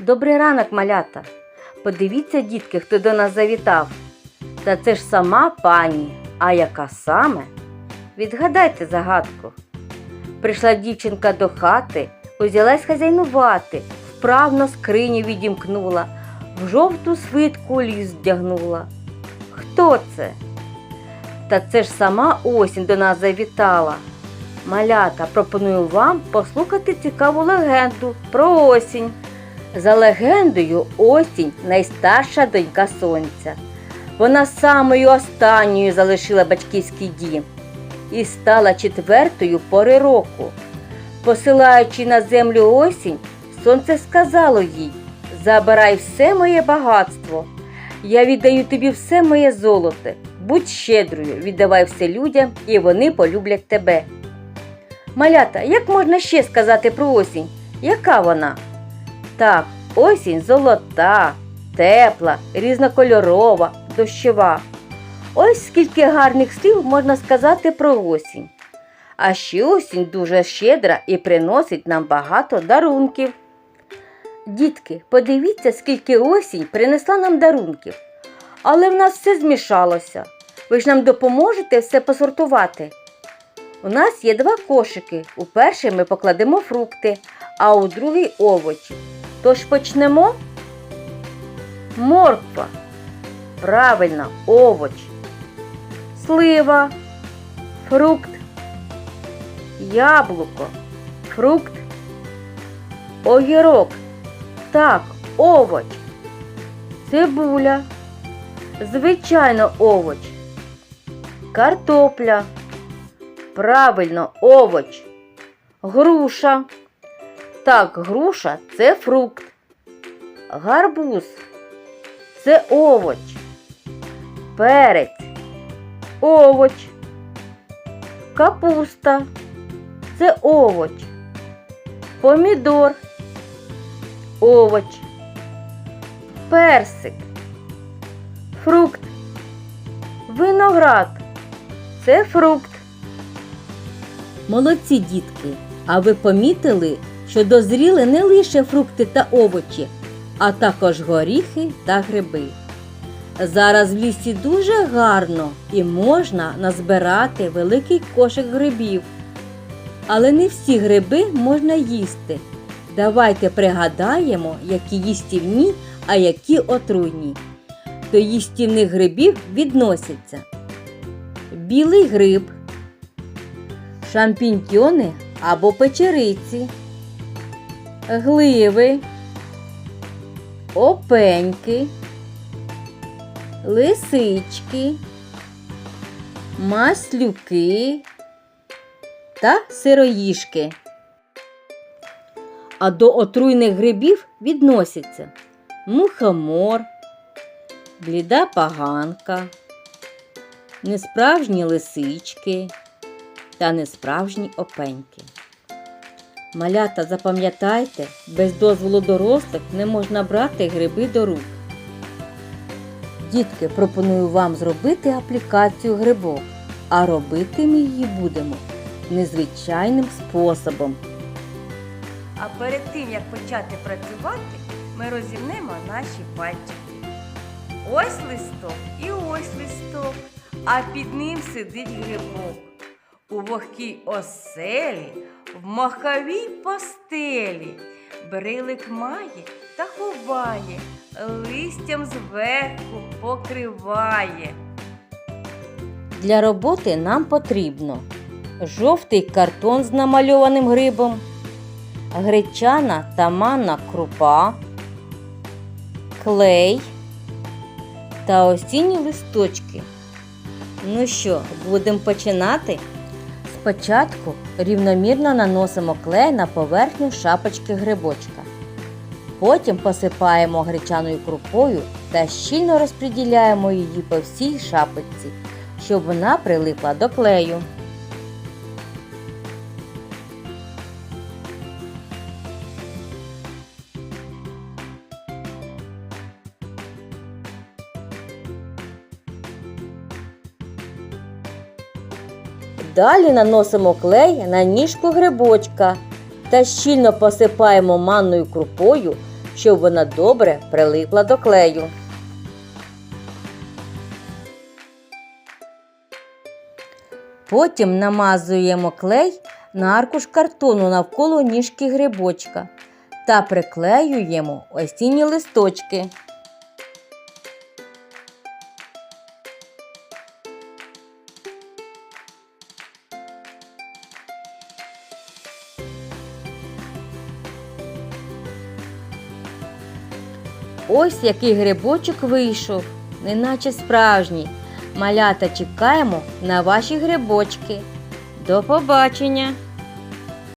Добрий ранок, малята. Подивіться, дітки, хто до нас завітав. Та це ж сама пані. А яка саме? Відгадайте загадку. Прийшла дівчинка до хати, узялась хазяйнувати, вправно скриню відімкнула, в жовту свитку ліс вдягнула. Хто це? Та це ж сама осінь до нас завітала. Малята, пропоную вам послухати цікаву легенду про осінь. За легендою, осінь найстарша донька сонця. Вона самою останньою залишила батьківський дім і стала четвертою пори року. Посилаючи на землю осінь, сонце сказало їй: Забирай все моє багатство. Я віддаю тобі все моє золоте. Будь щедрою, віддавай все людям, і вони полюблять тебе. Малята, як можна ще сказати про осінь? Яка вона? Так, осінь золота, тепла, різнокольорова, дощова. Ось скільки гарних слів можна сказати про осінь. А ще осінь дуже щедра і приносить нам багато дарунків. Дітки, подивіться, скільки осінь принесла нам дарунків. Але в нас все змішалося. Ви ж нам допоможете все посортувати. У нас є два кошики. У перший ми покладемо фрукти, а у другий овочі. Тож почнемо. Морква. Правильно, овоч. Слива. Фрукт. Яблуко. Фрукт. Огірок. Так, овоч. Цибуля. Звичайно, овоч. Картопля. Правильно, овоч. Груша. Так, груша це фрукт. Гарбуз це овоч. Перець. Овоч. Капуста це овоч. Помідор. Овоч. Персик. Фрукт. Виноград. Це фрукт. Молодці дітки. А ви помітили, що дозріли не лише фрукти та овочі, а також горіхи та гриби. Зараз в лісі дуже гарно і можна назбирати великий кошик грибів. Але не всі гриби можна їсти. Давайте пригадаємо, які їстівні, а які отруйні. До їстівних грибів відносяться білий гриб, шампіньйони або печериці, гливи, опеньки, лисички, маслюки та сироїшки. А до отруйних грибів відносяться мухомор, бліда поганка, несправжні лисички та несправжні опеньки. Малята, запам'ятайте, без дозволу дорослих не можна брати гриби до рук. Дітки, пропоную вам зробити аплікацію грибок, а робити ми її будемо незвичайним способом. А перед тим, як почати працювати, ми розімнемо наші пальчики. Ось листок і ось листок, а під ним сидить грибок. У вогкій оселі, в маховій постелі. Брилик має та ховає, листям зверху покриває. Для роботи нам потрібно жовтий картон з намальованим грибом, гречана та манна крупа, клей та осінні листочки. Ну що, будемо починати? Спочатку рівномірно наносимо клей на поверхню шапочки грибочка. Потім посипаємо гречаною крупою та щільно розподіляємо її по всій шапочці, щоб вона прилипла до клею. Далі наносимо клей на ніжку грибочка та щільно посипаємо манною крупою, щоб вона добре прилипла до клею. Потім намазуємо клей на аркуш картону навколо ніжки грибочка та приклеюємо осінні листочки. Ось який грибочок вийшов, неначе справжній. Малята чекаємо на ваші грибочки. До побачення!